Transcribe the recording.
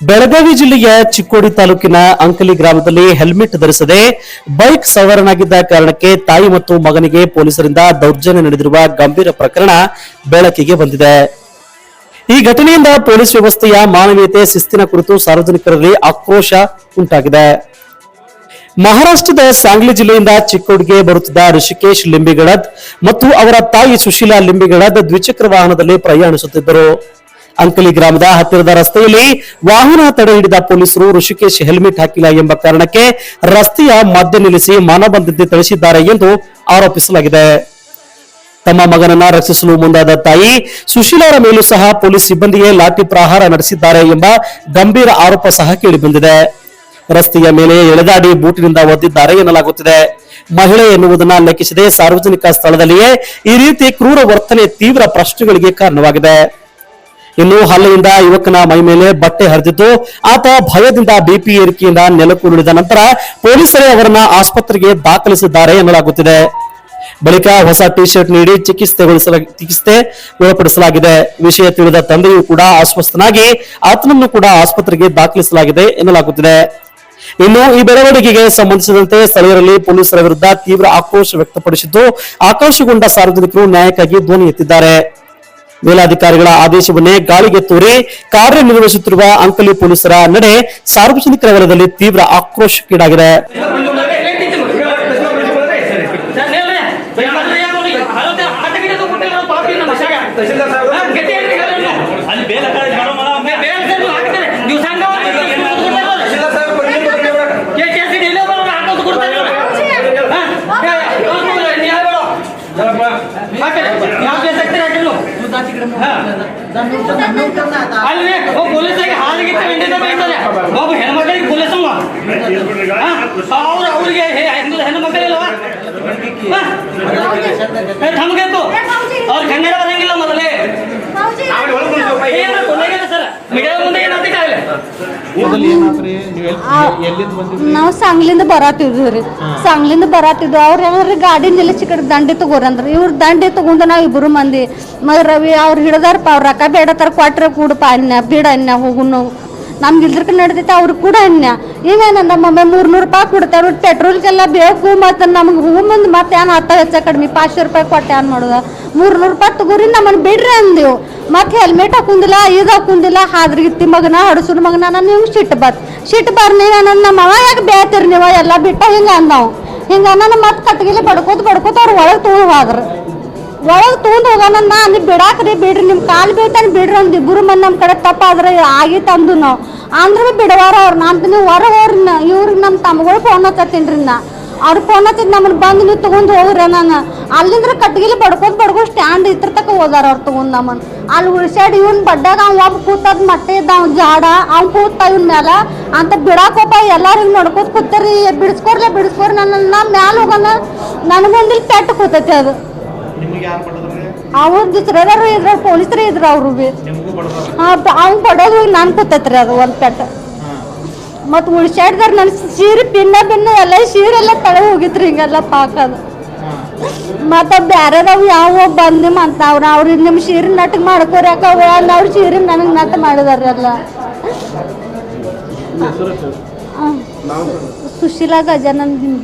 ಬೆಳಗಾವಿ ಜಿಲ್ಲೆಯ ಚಿಕ್ಕೋಡಿ ತಾಲೂಕಿನ ಅಂಕಲಿ ಗ್ರಾಮದಲ್ಲಿ ಹೆಲ್ಮೆಟ್ ಧರಿಸದೆ ಬೈಕ್ ಸವಾರನಾಗಿದ್ದ ಕಾರಣಕ್ಕೆ ತಾಯಿ ಮತ್ತು ಮಗನಿಗೆ ಪೊಲೀಸರಿಂದ ದೌರ್ಜನ್ಯ ನಡೆದಿರುವ ಗಂಭೀರ ಪ್ರಕರಣ ಬೆಳಕಿಗೆ ಬಂದಿದೆ. ಈ ಘಟನೆಯಿಂದ ಪೊಲೀಸ್ ವ್ಯವಸ್ಥೆಯ ಮಾನವೀಯತೆ, ಶಿಸ್ತಿನ ಕುರಿತು ಸಾರ್ವಜನಿಕರಲ್ಲಿ ಆಕ್ರೋಶ ಉಂಟಾಗಿದೆ. ಮಹಾರಾಷ್ಟ್ರದ ಸಾಂಗ್ಲಿ ಜಿಲ್ಲೆಯಿಂದ ಚಿಕ್ಕೋಡಿಗೆ ಬರುತ್ತಿದ್ದ ಋಷಿಕೇಶ್ ಲಿಂಬಿಗಳದ್ ಮತ್ತು ಅವರ ತಾಯಿ ಸುಶೀಲಾ ಲಿಂಬಿಗಳದ್ ದ್ವಿಚಕ್ರ ವಾಹನದಲ್ಲಿ ಪ್ರಯಾಣಿಸುತ್ತಿದ್ದರು. ಅಂಕಲಿ ಗ್ರಾಮದ ಹತ್ತಿರದ ರಸ್ತೆಯಲ್ಲಿ ವಾಹನ ತಡೆ ಹಿಡಿದ ಪೊಲೀಸರು ಋಷಿಕೇಶ್ ಹೆಲ್ಮೆಟ್ ಹಾಕಿಲ್ಲ ಎಂಬ ಕಾರಣಕ್ಕೆ ರಸ್ತೆಯ ಮಧ್ಯ ನಿಲ್ಲಿಸಿ ಮಾನಬಂಧತೆ ತಿಳಿಸಿದ್ದಾರೆ ಎಂದು ಆರೋಪಿಸಲಾಗಿದೆ. ತಮ್ಮ ಮಗನನ್ನ ರಕ್ಷಿಸಲು ಮುಂದಾದ ತಾಯಿ ಸುಶೀಲಾರ ಮೇಲೂ ಸಹ ಪೊಲೀಸ್ ಸಿಬ್ಬಂದಿಗೆ ಲಾಠಿ ಪ್ರಹಾರ ನಡೆಸಿದ್ದಾರೆ ಎಂಬ ಗಂಭೀರ ಆರೋಪ ಸಹ ಕೇಳಿಬಂದಿದೆ. ರಸ್ತೆಯ ಮೇಲೆ ಎಳೆದಾಡಿ ಬೂಟಿನಿಂದ ಒದ್ದಿದ್ದಾರೆ ಎನ್ನಲಾಗುತ್ತಿದೆ. ಮಹಿಳೆ ಎನ್ನುವುದನ್ನ ಲೆಕ್ಕಿಸದೆ ಸಾರ್ವಜನಿಕ ಸ್ಥಳದಲ್ಲಿಯೇ ಈ ರೀತಿ ಕ್ರೂರ ವರ್ತನೆ ತೀವ್ರ ಪ್ರಶ್ನೆಗಳಿಗೆ ಕಾರಣವಾಗಿದೆ. ಇನ್ನು ಹಲ್ಲೆಯಿಂದ ಯುವಕನ ಮೈ ಮೇಲೆ ಬಟ್ಟೆ ಹರಿದಿದ್ದು, ಆತ ಭಯದಿಂದ ಬಿಪಿ ಏರಿಕೆಯಿಂದ ನೆಲಕ್ಕುರುಳಿದ ನಂತರ ಪೊಲೀಸರೇ ಅವರನ್ನ ಆಸ್ಪತ್ರೆಗೆ ದಾಖಲಿಸಿದ್ದಾರೆ ಎನ್ನಲಾಗುತ್ತಿದೆ. ಬಳಿಕ ಹೊಸ ಟಿ ಶರ್ಟ್ ನೀಡಿ ಚಿಕಿತ್ಸೆಗೊಳಿಸಲ, ಚಿಕಿತ್ಸೆ ಒಳಪಡಿಸಲಾಗಿದೆ ವಿಷಯ ತಿಳಿದ ತಂದೆಯೂ ಕೂಡ ಅಸ್ವಸ್ಥನಾಗಿ ಆತನನ್ನು ಕೂಡ ಆಸ್ಪತ್ರೆಗೆ ದಾಖಲಿಸಲಾಗಿದೆ ಎನ್ನಲಾಗುತ್ತಿದೆ. ಇನ್ನು ಈ ಬೆಳವಣಿಗೆಗೆ ಸಂಬಂಧಿಸಿದಂತೆ ಸ್ಥಳೀಯರಲ್ಲಿ ಪೊಲೀಸರ ವಿರುದ್ಧ ತೀವ್ರ ಆಕ್ರೋಶ ವ್ಯಕ್ತಪಡಿಸಿದ್ದು ಆಕ್ರೋಶಗೊಂಡ ಸಾರ್ವಜನಿಕರು ನ್ಯಾಯಕ್ಕಾಗಿ ಧ್ವನಿ ಎತ್ತಿದ್ದಾರೆ. ಮೇಲಾಧಿಕಾರಿಗಳ ಆದೇಶವನ್ನೇ ಗಾಳಿಗೆ ತೋರಿ ಕಾರ್ಯನಿರ್ವಹಿಸುತ್ತಿರುವ ಅಂಕಲಿ ಪೊಲೀಸರ ನಡೆ ಸಾರ್ವಜನಿಕರ ವಲಯದಲ್ಲಿ ತೀವ್ರ ಆಕ್ರೋಶಕ್ಕೀಡಾಗಿದೆ. ಅಲ್ಲಿ ಬೇರೆ. ಅಲ್ಲಿ. ಪೊಲೀಸರಿಗೆ ಹಾಲಿಗಿತ್ತ ಹಿಂಡಿದ ಬೈತಾರೆ ಒಬ್ಬ ಹೆಣ್ಮಕ್ಳಿಗೆ ಪೊಲೀಸ್ ಅವ್ರು ಅವ್ರಿಗೆ ಹೆಣ್ಣು ಮಕ್ಕಳಿಲ್ವಾ ಅವ್ರ ಕನ್ನಡ ಬರಂಗಿಲ್ಲ ಮೊದಲೇ. ನೀವು ಸಾಂಗ್ಲಿಂದ ಬರಾತಿದ್ವಿ ರೀ. ಸಾಂಗ್ಲಿಂದ ಬರಾತಿದ್ವಿ. ಅವ್ರು ಏನಾರ ಗಾಡಿ ನಿಲ್ಲಿಸಿ ಕಡೆ ದಂಡೆ ತಗೋರಂದ್ರ. ಇವ್ರ ದಂಡೆ ತಗೊಂಡು ನಾವು ಇಬ್ರು ಮಂದಿ. ಮ ರವಿ ಅವ್ರು ಹಿಡದಾರಪ್ಪ ಅವ್ರ ರೊಕ್ಕ ಬೇಡತ್ತಾರ ಕೊಟ್ರೆ ಕೂಡಪ್ಪ ಅನ್ಯ ಬಿಡ ಅನ್ಯ ಹೋಗುನು ನಮ್ಗೆ ಇಲ್ದ್ರಕ ನಡೆದೈತೆ ಅವ್ರಿಗೆ ಕೂಡ ಅನ್ಯ. ಇವೇನಂದ ನಮ್ಮಮ್ಮ ಮೂರ್ನೂರು ರೂಪಾಯಿ ಕೊಡ್ತಾರ ಪೆಟ್ರೋಲ್ಗೆಲ್ಲ ಬೇಕು ಮತ್ತು ನಮ್ಗೆ ಹೂ ಮುಂದೆ ಮತ್ತೆ ಏನು ಹತ್ತ ಹೆಚ್ಚ ಕಡಿಮೆ. ಪಾಚಶೆ ರೂಪಾಯಿ ಕೊಟ್ಟೆ ಏನು ಮಾಡೋದು? ಮೂರ್ನೂರು ರೂಪಾಯಿ ತಗೋರಿ ನಮ್ಮನ್ನು ಬಿಡ್ರಿ ಅಂದೆವು ಮತ್ತೆ ಹೆಲ್ಮೆಟ್ ಹಾಕುಂದಿಲ್ಲ, ಇದು ಹಾಕುಂದಿಲ್ಲ ಹಾದ್ರಿಗಿತ್ತಿ ಮಗನ ಹಡಸುನ ಮಗನ ನಾನು ನಿಮ್ಗೆ ಸಿಟ್ಟು ಬತ್ ಸಿಟ್ಟು ಬರ್ ನೀವು ನನ್ನ ಮಾವ ಯಾಕೆ ಬೇತಿರ್ ನೀವು? ಎಲ್ಲ ಬಿಟ್ಟ ಹಿಂಗೆ ಅಂದಾವು. ಹಿಂಗೆ ಅನ್ನೋಣ ಮತ್ತೆ ಕಟ್ಗಿಲಿ ಬಡ್ಕೋತ ಬಡ್ಕೋತ ಅವ್ರು ಒಳಗೆ ತೊಗೊಂಡು ಹೋದ್ರ ಒಳಗೆ ತೊಗೊಂಡು ಹೋಗೋಣ ನಾನು ಬಿಡಾಕ್ರಿ, ಬಿಡ್ರಿ ನಿಮ್ಮ ಕಾಲು ಬೀಳ್ತಾನೆ ಬಿಡ್ರಿ ಅಂದ್ ಇಬ್ಬರು ಮಂದಿ ನಮ್ಮ ಕಡೆ ತಪ್ಪಾದ್ರೆ ಆಗಿತ್ತು ಅಂದು ನಾವು. ಅಂದ್ರೆ ಬಿಡವಾರ ಅವ್ರು, ನಾನು ನೀವು ಹೊರ ಹೋಗ್ರಿ ಇವ್ರಿಗೆ ನಮ್ಮ ತಮ್ಮಗಳು ಫೋನ್ ಹಚ್ಚತ್ತೀನಿ ನಾ. ಅವ್ರು ಫೋನ್ ಹಚ್ಚಿದ್ ನಮ್ಮನ್ನ ಬಂದು ನೀವು ತೊಗೊಂಡು ಹೋಗ್ರಿ ನಾನು ಅಲ್ಲಿಂದ್ರೆ ಕಟ್ಗಿಲಿ ಬಡ್ಕೋತ ಬಡ್ಕೋ ಸ್ಟ್ಯಾಂಡ್ ಇತ್ರ ತಕ ಹೋದಾರ ಅವ್ರು ತೊಗೊಂಡು ನಮ್ಮನ್ನ ಅಲ್ಲಿ ಉಳ್ಸಾಡಿ ಇವನ್ ಬಡ್ಡಾಗ ಅವ್ ಒಬ್ಬ ಕೂತದ್ ಮಟ್ಟೆ ಇದ್ದ ಅವ್ನ್ ಜಾಡ ಅವ್ನ್ ಕೂತ ಇವ್ನ ಮ್ಯಾಲ. ಅಂತ ಬಿಡಾಕೋಪ ಎಲ್ಲಾರು ಹಿಂಗ್ ನೋಡ್ಕೋತ ಕೂತರಿ ಬಿಡಿಸ್ಕೊರ್ಲೆ ಬಿಡಿಸ್ಕೊರ್ ನನ್ನ ಮ್ಯಾಲ ಹೋಗೋಣ ನನಗೊಂದಿಲ್ ಪೆಟ್ಟು ಕೂತೈತಿ ಅದು. ಅವ್ರ ದುಸ್ರರು ಇದ್ರ ಪೊಲೀಸರು ಇದ್ರ ಅವ್ರು ಬಿ. ಪಡೋದು ಅವ್ನು ಬಡೋದು ನಾನು ಕೂತೈತ್ರಿ ಅದು ಒಂದು ಪೆಟ್ಟು ಮತ್ತು ಉಳ್ಸಾಡ್ದಾರ ನನ್ ಸೀರೆ ಪಿನ್ನ ಬಿನ್ನ ಎಲ್ಲ ಸೀರೆಲ್ಲ ತಳ ಹೋಗಿತ್ರಿ ಹಿಂಗೆಲ್ಲ ಪಾಕದು ಮತ್ತು ನಾವು ಯಾವ ಬಂದು ಅಂತ ಅವ್ರು ನಿಮ್ ನಿಮ್ಮ ಸೀರೆ ನಟ್ಟಿಗೆ ಮಾಡ್ಕೋರಿ ಯಾಕೆ ಅವ್ರ. ಶೀರಿ ನನಗೆ ನಟ ಮಾಡಿದಾರೆ ಅಲ್ಲ. ಹೆಸರು ಸುಶೀಲಾ ಗಜಾನಂದ್ ನಿಮಗೆ.